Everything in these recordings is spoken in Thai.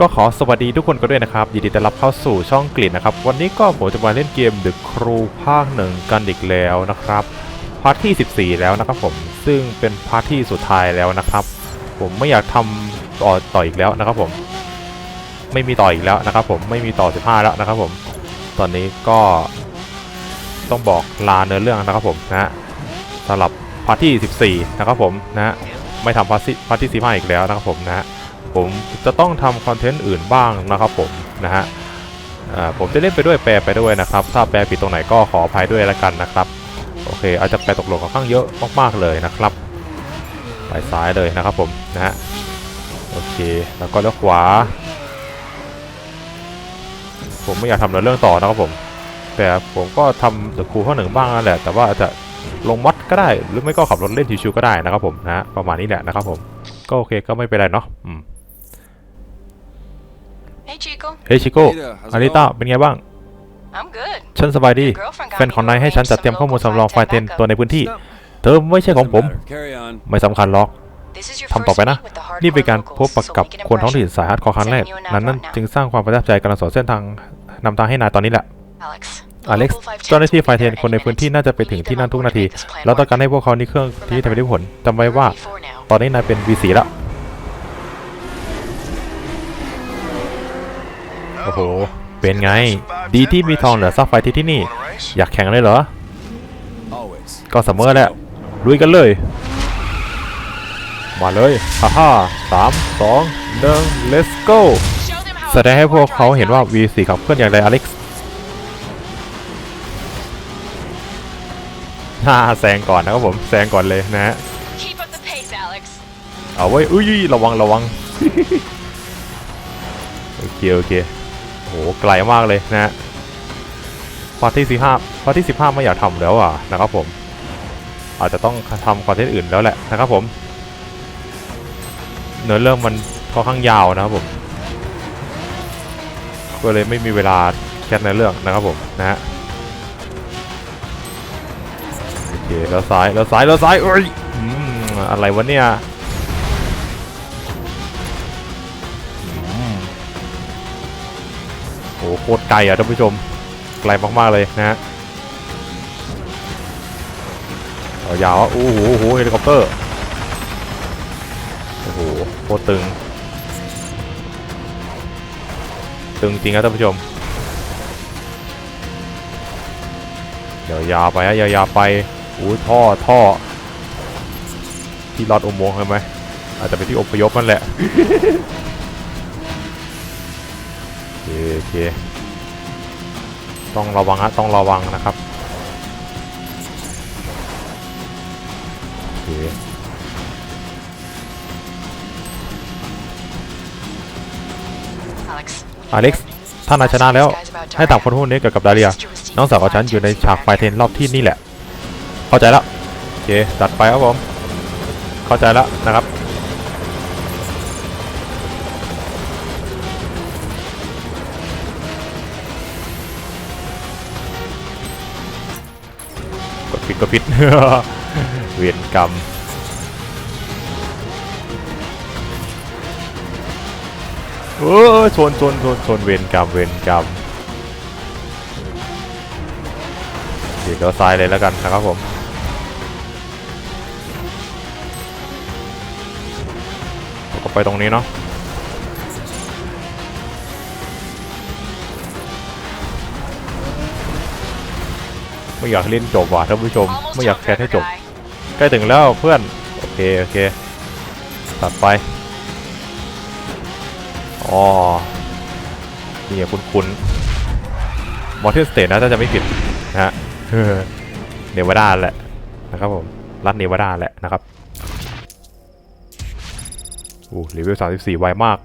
ก็ขอสวัสดีทุกคนกันด้วยนะครับ ยินดีต้อนรับเข้าสู่ช่องกลิ่นนะครับ วันนี้ก็ผมจะมาเล่นเกม The Crew ภาคหนึ่งกันอีกแล้วนะครับพาร์ทที่ 14 แล้วนะครับผมซึ่งเป็นพาร์ทที่สุดท้ายแล้วนะครับ ผมไม่อยากทำต่อต่ออีกแล้วนะครับผม ไม่มีต่ออีกแล้วนะครับ ผมไม่มีต่อ 15 แล้วนะครับ ผม ตอนนี้ก็ต้องบอกลาเนื้อเรื่องนะครับผมนะสำหรับพาร์ทที่ 14 นะครับผมนะไม่ทำพาร์ทที่พาร์ทที่15อีกแล้วนะครับผมนะฮะ ผมจะต้องทำคอนเทนต์อื่นบ้างนะครับผมนะฮะผมจะเล่นไปด้วยแปลไปด้วยนะครับ ถ้าแปลผิดตรงไหนก็ขออภัยด้วยแล้วกันนะครับ โอเค อาจจะแปลตกหล่นค่อนข้างเยอะมากๆเลยนะครับ ไปซ้ายเลยนะครับผมนะฮะ โอเค แล้วก็เลี้ยวขวา ผมไม่อยากทำเรื่องต่อนะครับผม แต่ผมก็ทำเดอะคูข้อหนึ่งบ้างนั่นแหละ แต่ว่าอาจจะลงมอดก็ได้ หรือไม่ก็ขับรถเล่นชิวๆก็ได้นะครับผมนะฮะประมาณนี้แหละนะครับผม ก็โอเคก็ไม่เป็นไรเนาะ อืม Hey Chico, เฮ้ยชิโก้ Hey there, how's it อาริต้าเป็นไงบ้าง I'm good. ฉันสบายดี Your girlfriend got แฟนของนายให้ฉันจัดเตรียมข้อมูลสำรองไฟล์เทนตัวในพื้นที่ Stop. เธอไม่ใช่ของผม Doesn't matter. Carry on. ไม่สำคัญหรอก This is your ทำต่อ first ไปนะ meet with the hardcore นี่เป็นการพบปะ locals, กับ so make an คนท้องถิ่น impression. สายฮาร์ดคอร์ครั้งแรก Setting you an นั้นนั่น outlaw จึงสร้างความประทับใจกำลังสอนเส้นทางนำทางให้นายตอนนี้แหละ Alex, อเล็กซ์เจ้าหน้าที่ไฟเทนคนในพื้นที่น่าจะไปถึงที่นั่นทุกนาที เราต้องการให้พวกเขานี่เครื่องที่ทำให้ได้ผลจำไว้ว่า ตอนนี้นายเป็น V4 แล้ว โอ้โห เป็นไง ดีที่มีทองเหลือซักไฟที่ที่นี่ อยากแข่งเลยเหรอ Always. ก็เสมอแหละลุยกันเลย มาเลย ฮ่าฮ่าสามสองหนึ่ง let's go แสดงให้พวกเขาเห็นว่า V4 ขับเคลื่อนอย่างไรอเล็กซ์ฮ่าแซงก่อนนะครับผม แซงก่อนเลยนะฮะ Keep up the pace, Alex. เอาไว้ยอุ้ย ระวัง ระวัง โอเค โอเค โหไกลมากเลยนะฮะพาร์ทที่สิบห้าพาร์ทที่สิบห้าไม่อยากทำแล้วอะนะครับผม อาจจะต้องทำคอนเทนต์อื่นแล้วแหละนะครับผมเนื้อเรื่องมันค่อนข้างยาวนะครับผมก็เลยไม่มีเวลาแคสในเรื่องนะครับผมนะฮะโอเคแล้วซ้ายแล้วซ้ายแล้วซ้ายเอ้ยอืมอะไรวะเนี่ย ตรไกลอะท่านผู้ชม ไกลมากๆเลยนะฮะเอายาวอะโอ้โหโอ้โหเฮลิคอปเตอร์โอ้โหโคตรตึง ตึงจริงครับท่านผู้ชมเดี๋ยวยาวไปฮะยาวๆไปอู้ท่อท่อ ที่ลอดอุโมงค์ใช่ไหมอาจจะเป็นที่อพยพนั่นแหละโอเค ต้องระวังฮะต้องระวังนะครับโอเค Alex. อเล็กซ์ถ้านายชนะแล้วให้ตามคนพวกนี้เกี่ยวกับดาเรีย น้องสาวของฉันอยู่ในฉากไฟเทนรอบที่นี่แหละ เข้าใจแล้วโอเคจัดไปครับผม เข้าใจแล้วนะครับ กดผิดกดผิดเวียนกรรมเออชนชนชนชนเวรกรรมเวรกรรมเดี๋ยวเราซ้ายเลยแล้วกันนะครับผมเราก็ไปตรงนี้เนาะ ไม่อยากเล่นจบว่ะท่านผู้ชม Almost ไม่อยาก home, แคสให้จบ driver guy. ใกล้ถึงแล้วเพื่อน โอเค โอเค ตัดไป อ๋อนี่ไงคุณคุณมอเทอร์สเตทนะถ้าจะไม่ผิดนะฮะเนวาดาแหละนะครับผมรัฐเนวาดาแหละนะครับโอ้เลเวล34 ไวมาก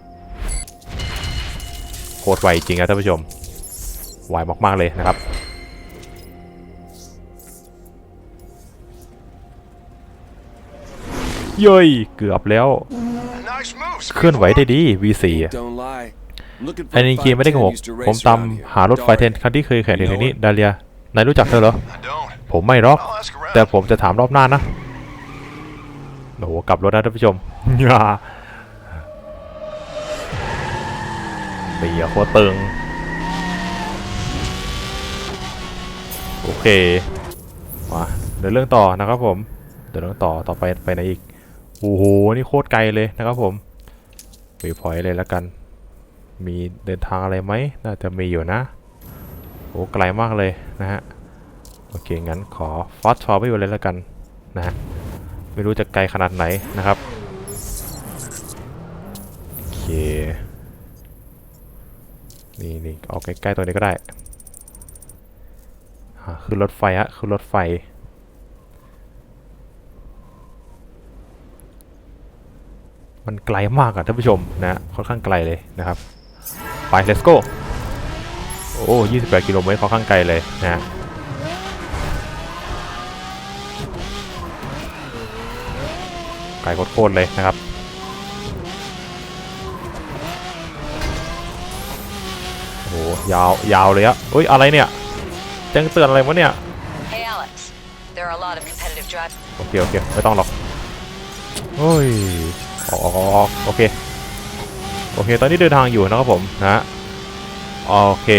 โคตรไวจริงนะท่านผู้ชม ไวมากๆเลยนะครับ เย้ยเกือบแล้ว Nice moves. เคลื่อนไหวได้ดี V4 อะ Don't lie. I'm looking for ไอ้นิน a คีไม่ได้โกหก510 used to ผม race ตาม around here. หารถไฟเทน Darn. คันที่เคยแข่งแถวๆนี้ดาเลียนายรู้จักเธอเหรอ I don't. ผมไม่หรอก I'll ask around. แต่ผมจะถามรอบหน้านะโอ้โหกลับรถนะท่านผู้ชม All ตีอะโคตรตึง โอเค มา เดินเรื่องต่อนะครับผม เดินเรื่องต่อต่อไปไปไหนอีก โอ้โห นี่โคตรไกลเลยนะครับผมวีพอยเลยแล้วกัน มีเดินทางอะไรไหม น่าจะมีอยู่นะ โอ้ไกลมากเลยนะฮะ โอเค งั้นขอฟอสชอไปอยู่เลยแล้วกันนะฮะ ไม่รู้จะไกลขนาดไหนนะครับ โอเค นี่นี่เอาใกล้ๆตัวนี้ก็ได้ คือรถไฟฮะ คือรถไฟ มันไกลมากอะท่านผู้ชมนะค่อนข้างไกลเลยนะครับ ไป let's go โอ้28กิโลเมตรค่อนข้างไกลเลยนะไกลโคตรๆเลยนะครับโอ้โหยาวยาวเลยอะเฮ้ยอะไรเนี่ยแจ้งเตือนอะไรวะเนี่ย Hey, Alex. There are a lot of competitive drives. โอเคโอเคไม่ต้องหรอกโอ้ย ออกออกโอเค โอเค ตอนนี้เดินทางอยู่นะครับผมนะฮะโอเค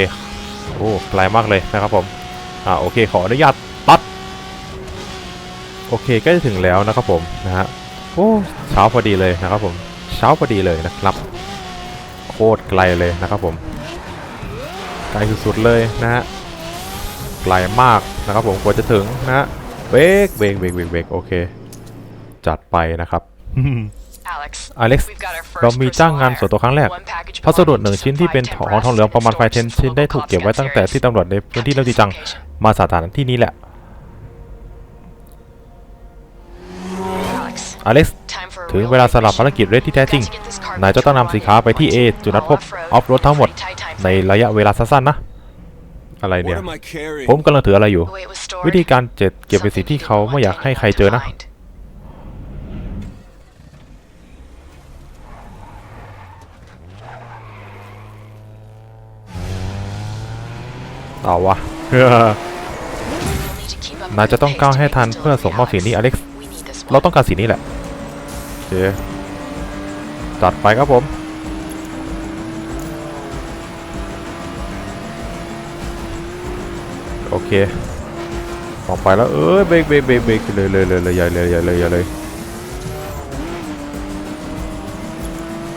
โอ้ไกลมากเลยนะครับผม อ่า โอเค ขออนุญาตตัด โอเค ใกล้จะถึงแล้วนะครับผมนะฮะ โอ้ เช้าพอดีเลยนะครับผม เช้าพอดีเลยนะครับ โคตรไกลเลยนะครับผม ไกลสุดๆเลยนะฮะ ไกลมากนะครับผมกว่าจะถึงนะฮะเบรกเบรกเบรกเบรกโอเค จัดไปนะครับ อเล็กซ์ We've got our first เรามีจ้างงาน personal ส่วนตัวครั้งแรก One package พัสดุ belonging หนึ่ง to ชิ้น some ที่เป็น five ของทองเหลืองประมาณไฟเทนชิ้นได้ถูกเก็บไว้ตั้งแต่ที่ตำรวจในพื้นที่เริ่มจีจัง มาสถานที่นี้แหละ Alex, อเล็กซ์ time for a ถึง real เวลา big สลับ mission. ภารกิจเรทที่แท้จริง Got to get this cargo นายจะต้องนำสินค้าไปที่ A จุดนัดพบออฟรถทั้งหมด ในระยะเวลาสั้นๆนะ อะไร What เนี่ย am I carrying? ผมกำลังถืออะไรอยู่ The way it was stored, วิธีการเจ็ดเก็บเป็นสิ่งที่เขาไม่อยากให้ใครเจอนะ something you wouldn't want anyone to find. เอาวะ We'll need to keep up นาย with จะ the ต้อง pace ก้าว to ให้ make ทัน this เพื่อ delivery, ส่งมอบสิ่งนี้ Alex. อเล็กซ์ We need this เรา one. ต้องการสิ่งนี้แหละโอเคจัดไปครับผมโอเคออกไปแล้วเอ้ยเบรกเบรกเบรกเบรกเลยเลยเลยเลยอย่าเลยอย่าเลยอย่าเลย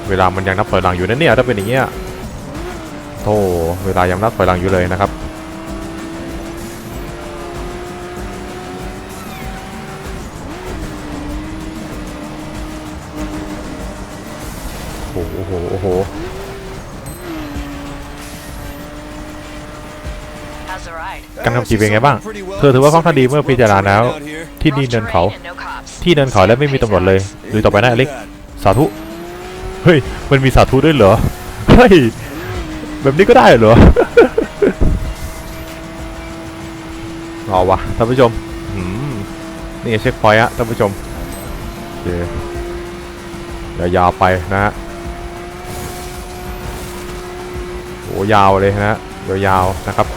เวลามันยังนับถอยหลังอยู่นะเนี่ยถ้าเป็นอย่างเงี้ยโธ่เวลายังนับถอยหลังอยู่เลยนะครับ โอ้โห โอ้โหโอ้โห How's the ride? การขับขี่เป็นไงบ้าง เธอถือว่าค่อนข้างดีเมื่อพิจารณาแล้ว ที่นี่ Rough เนินเขา terrain and no cops. ที่เนินเขาและไม่มีตำรวจเลย Pace, ดูต่อไปนะ Look อเล็ก at that. สาธุ เฮ้ย มันมีสาธุด้วยเหรอ เฮ้ย แบบนี้ก็ได้เหรอเอาวะท่านผู้ชมอืมนี่เช็คพอยต์อะท่านผู้ชมโอเคยาวๆไปนะฮะโอ้ ยาวเลยนะยาวๆนะครับ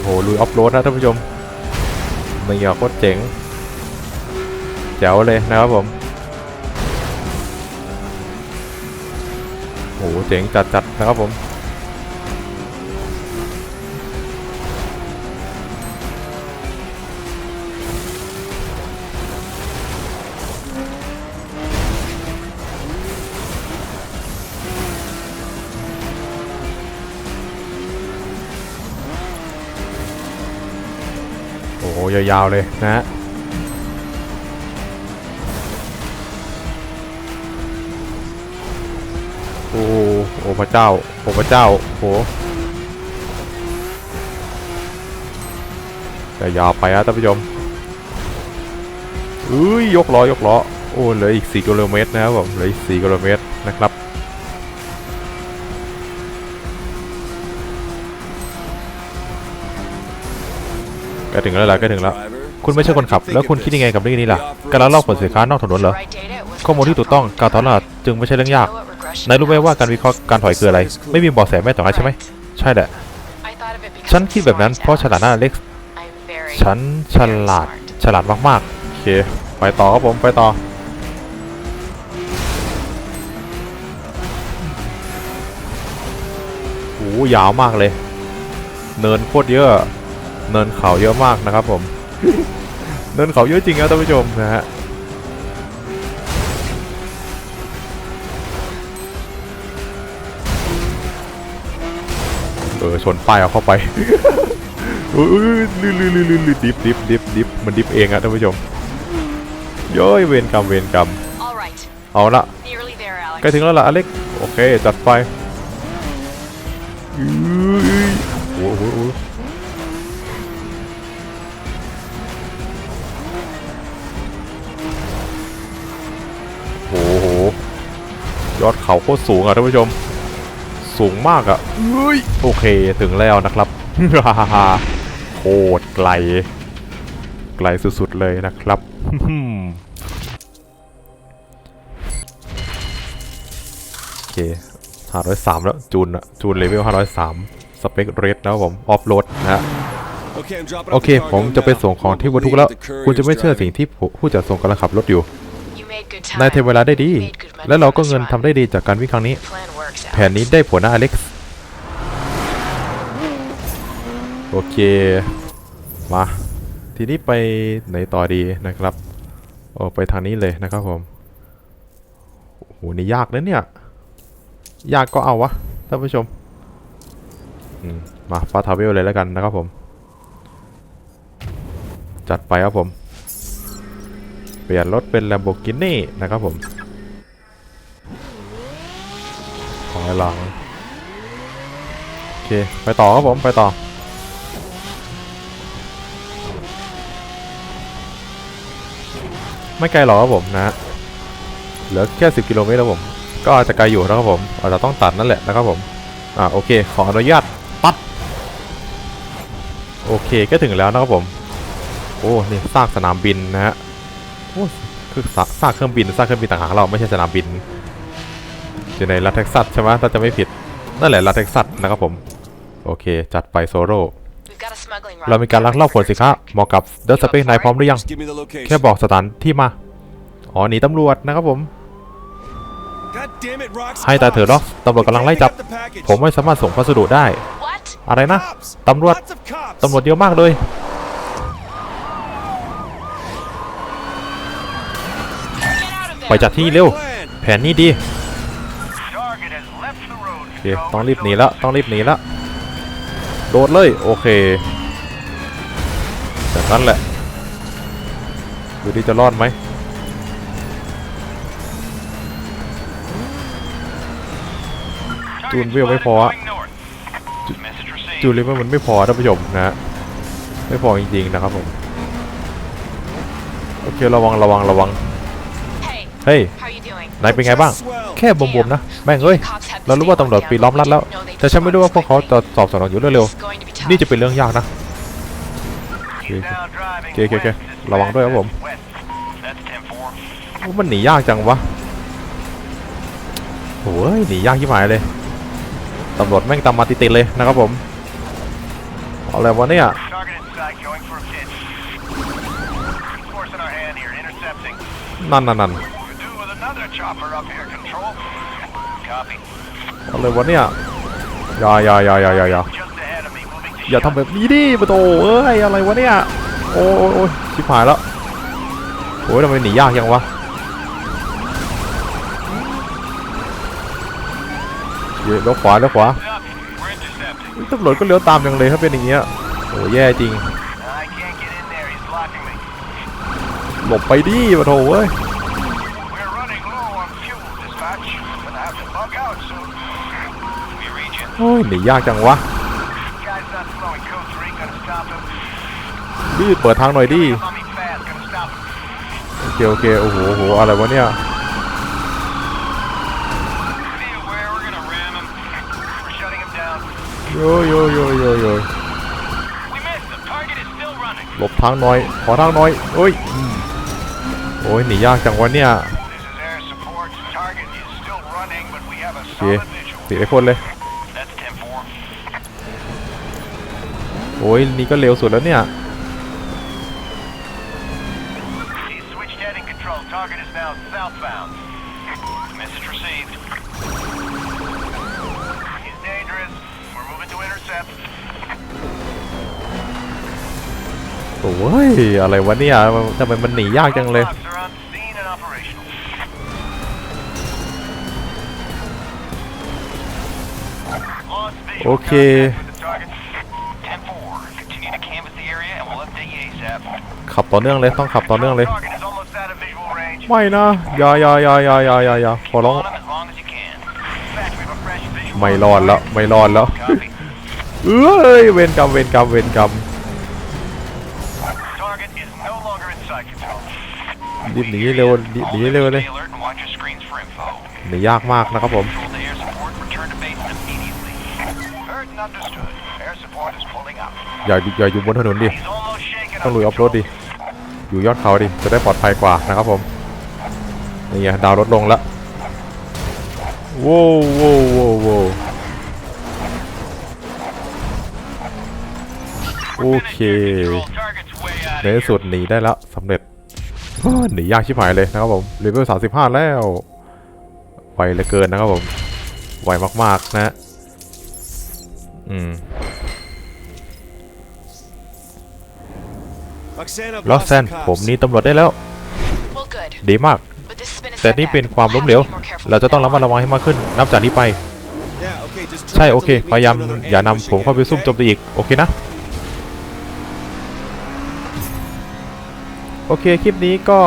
โหลุยออฟโรดนะท่านผู้ชมมันยาโคตรเจ๋งแจ๋วเลยนะครับผมโหเจ๋งจัดๆนะครับผม ยาวๆเลยนะฮะโอ้โหโอ้พระเจ้าโอ้พระเจ้าโหจะยาวไปนะท่านผู้ชมอุ้ยยกล้อยกล้อโอ้เหลืออีก 4 กิโลเมตรนะครับผมเหลืออีก 4 กิโลเมตรนะครับ ถึงแล้วล่ะใกล้ถึงแล้ว คุณไม่ใช่คนขับ แล้วคุณคิดยังไงกับเรื่องนี้ล่ะ การลักลอบขนสินค้านอกถนนเหรอ ข้อมูลที่ถูกต้องการถอนรหัสจึงไม่ใช่เรื่องยาก นายรู้ไหมว่าการวิเคราะห์การถอยคืออะไร ไม่มีเบาะแสแม้แต่น้อยใช่ไหม ใช่แหละ ฉันคิดแบบนั้นเพราะฉลาดหน้าเล็ก ฉันฉลาด ฉลาดมากๆ โอเค ไปต่อครับผม ไปต่อโอ้ยาวมากเลย เนินโคตรเยอะ เนินเขาเยอะมากนะครับผม เนินเขาเยอะจริงครับท่านผู้ชมนะฮะเออชนป้ายเอาเข้าไปเออลื่นลื่นลื่นลื่นลื่นดิฟดิฟดิฟดิฟมันดิฟเองอะท่านผู้ชมโย้ยเวรกรรมเวรกรรม All right. เอาละ Nearly there, Alex. ใกล้ถึงแล้วล่ะอเล็กโอเคจัดไปอื้อ ยอดเขาโคตรสูงอะท่านผู้ชม สูงมากอะเอ้ยโอเคถึงแล้วนะครับโคตรไกล ไกลสุดๆเลยนะครับโอเค503แล้วจูนอะจูนเลเวล503สเปคเรทนะครับผมออฟโหลดนะฮะ Okay, I'm dropping โอ off เค the cargo ผมจะไป now. ส่งของที่ Won't บรรทุกแล้ว believe the คุณจะไม่ courier's เชื่อ driving. สิ่งที่ผู้ผู้จัดส่งกำลังขับรถอยู่ You made good นาย time. เทเวลาได้ดี Made good money และเราก็ from เงิน this ทำได้ดีจากการวิ่งครั้งนี้ Plan works, แผน Alex. นี้ได้ผลนะอเล็กซ์ โอเค มา ทีนี้ไปไหนต่อดีนะครับโอ้ไปทางนี้เลยนะครับผมโอ้โหนี่ยากนะเนี่ย ยากก็เอาวะท่านผู้ชมอืมมาฟาทาเวลเลยแล้วกันนะครับผม จัดไปครับผม เปลี่ยนรถเป็น Lamborghini นะครับผมถอยหลัง โอเค ไปต่อครับผม ไปต่อ ไม่ไกลหรอกครับผมนะ เหลือแค่ 10 กิโลเมตรครับผม ก็อาจจะไกลอยู่นะครับผม อาจจะต้องตัดนั่นแหละนะครับผม อ่าโอเค ขออนุญาตตัด โอเค ก็ถึงแล้วนะครับผม โอ้ นี่ซากสนามบินนะฮะ คือซากซากเครื่องบินซากเครื่องบินต่างหากเราไม่ใช่สนามบิน อยู่ในรัฐเท็กซัสใช่ไหมถ้าจะไม่ผิดนั่นแหละรัฐเท็กซัสนะครับผม โอเค จัดไปโซโล่ We've got a smuggling เรามีการลักลอบขนสินค้าเหมาะกับเดอะสเปคนายพร้อมหรือยัง Just give me the location. แค่บอกสถานที่มา อ๋อหนีตำรวจนะครับผม God damn it, Rox. ให้ตายเถอะด็อกตำรวจกำลังไล่จับ Pick up the package. ผมไม่สามารถส่งพัสดุได้ What? อะไรนะ Cops. ตำรวจ Lots of cops. ตำรวจเยอะมากเลย ไปจัดที่เร็ว แผนนี้ดีโอเคต้องรีบหนีแล้วต้องรีบหนีแล้วโดดเลย โอเคจากนั้นแหละดูดิจะรอดไหมจูนเวลไม่พอจูนเลเวลมันไม่พอท่านผู้ชมนะไม่พอจริงๆนะครับผม โอเค ระวังระวังระวัง เฮ้ย how you doing? นายเป็นไงบ้าง Swell. แค่บวมๆนะ แม่งเอ้ย Cops have เรารู้ว่าตำรวจปีล้อมรัดแล้ว แต่ฉันไม่รู้ว่าพวกเขาจะสอบสวนเราอยู่เร็ว It's going to be ๆ tough. นี่จะเป็นเรื่องยากนะโอเค Now driving โอเคโอเคโอเค west. ระวังด้วยครับผม West. That's 10-4. โอ้มันหนียากจังวะโอ้ยหนียากที่หมายเลย ตำรวจแม่งตามมาติดๆเลยนะครับผมเอาอะไรวะเนี่ย Target in sight. Going for a pitch. Force in our hand here. Intercepting. นั่นนั่นนั่น chopper up here. Control. Copy. เอาเลยวะเนี่ยอย่าอย่าอย่าอย่าอย่าอย่า Just ahead of me. Moving to อย่าทำแบบนี้ดิปะโตเอ้ยอะไรวะเนี่ย โอ้ยโอ้ยโอ้ยชิบหายแล้วโอ้ยทำไมหนียากยังวะเดี๋ยวเลี้ยวขวาเลี้ยวขวา Up. We're intercepting. ตำรวจก็เลี้ยวตามยังเลยถ้าเป็นอย่างเงี้ยโอ้แย่จริง I can't get in there. He's blocking me. หลบไปดิปะโถเว้ย โอ้ยหนียากจังวะรีบเปิดทางหน่อยดิโอเคโอเคโอ้โหโหอะไรวะเนี่ยโยโยโยโยโยหลบทางน้อย ขอทางน้อยโอ้ยโอ้ยหนียากจังวะเนี่ยโอเคตีได้คนเลย โอ้ยนี่ก็เร็วสุดแล้วเนี่ย โอ้ย อะไรวะเนี่ยทำไมมันหนียากจังเลยโอเค ขับต่อเนื่องเลยต้องขับต่อเนื่องเลย Target is almost out of visual range. ไม่นะอย่าอย่าอย่าอย่าอย่าอย่าอย่าขอร้อง On him as long as you can. Dispatch, we have a fresh visual ไม่ on รอดแล้ว target. ไม่รอดแล้ว Copy. เอ้ยเวรกรรมเวรกรรมเวรกรรม Target is no longer in sight control. รีบหนีเร็วหนีหนีเร็วเลย Stay alert and watch your screens for info. หนียากมากนะครับผม Control to air support. Return to base immediately. Heard and understood. Air support is pulling up. อย่าอย่าอยู่บนถนนดิ He's almost shaken ต้อง up ลุยออฟโรดดิ อยู่ยอดเขาดิจะได้ปลอดภัยกว่านะครับผมนี่ไงดาวลดลงแล้วโว้วโว้วโว้วโว้โอเคในที่สุดหนีได้แล้วสำเร็จหนียากชิบหายเลยนะครับผมเลเวล35แล้วไวเหลือเกินนะครับผมไวมากๆนะอืม ลอส lost แซน the ผม cops. หนี่ตำรวจได้แล้ว Well, good. ดีมาก But this has been a แต่นี่เป็นความล้มเหลว เราจะต้องระมัดระวังให้มากขึ้น นับจากนี้ไป Yeah, okay, just ใช่ try โอ not เค to lead me พยายาม into another อย่านำ ambush ผมเข้าไป again, ซุ่ม okay? โจมตีอีก โอเคนะ โอเค คลิปนี้ก็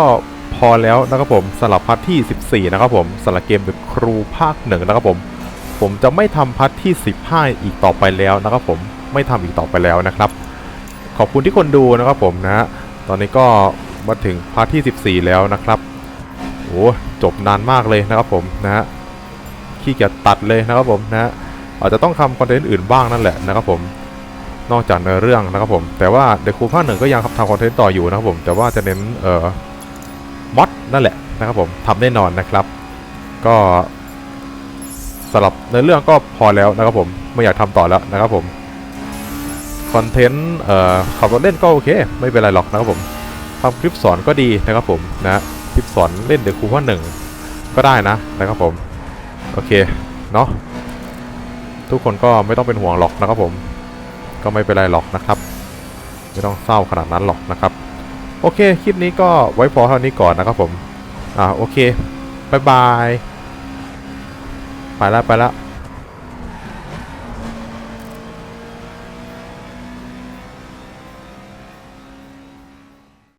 พอแล้วนะครับผมสำหรับพาร์ทที่ 14 นะครับผมสำหรับเกม The Crew ภาคหนึ่งนะครับผม ผมจะไม่ทำพาร์ทที่ 15 อีกต่อไปแล้วนะครับผมไม่ทำอีกต่อไปแล้วนะครับ ขอบคุณที่คนดูนะครับผมนะฮะตอนนี้ก็มาถึงพาร์ทที่ 14 แล้วนะครับโอ้จบนานมากเลยนะครับผมนะฮะขี้เกียจตัดเลยนะครับผมนะฮะอาจจะต้องทำคอนเทนต์อื่นบ้างนั่นแหละนะครับผมนอกจากในเรื่องนะครับผมแต่ว่าเดคูภาคหนึ่งก็ยังทำคอนเทนต์ต่ออยู่นะครับผมแต่ว่าจะเน้นเอ่อมอดนั่นแหละนะครับผมทำแน่นอนนะครับ ก็สำหรับในเรื่องก็พอแล้วนะครับผมไม่อยากทำต่อแล้วนะครับผม คอนเทนต์เอ่อขับรถเล่นก็โอเค ไม่เป็นไรหรอกนะครับผมทำคลิปสอนก็ดีนะครับผมนะคลิปสอนเล่นเดคูภาหนึ่งก็ได้นะนะครับผมโอเคเนาะทุกคนก็ไม่ต้องเป็นห่วงหรอกนะครับผม ก็ไม่เป็นไรหรอกนะครับ ไม่ต้องเศร้าขนาดนั้นหรอกนะครับ โอเคคลิปนี้ก็ไว้พอเท่านี้ก่อนนะครับผมอ่าโอเคบายบายไปแล้วไปแล้ว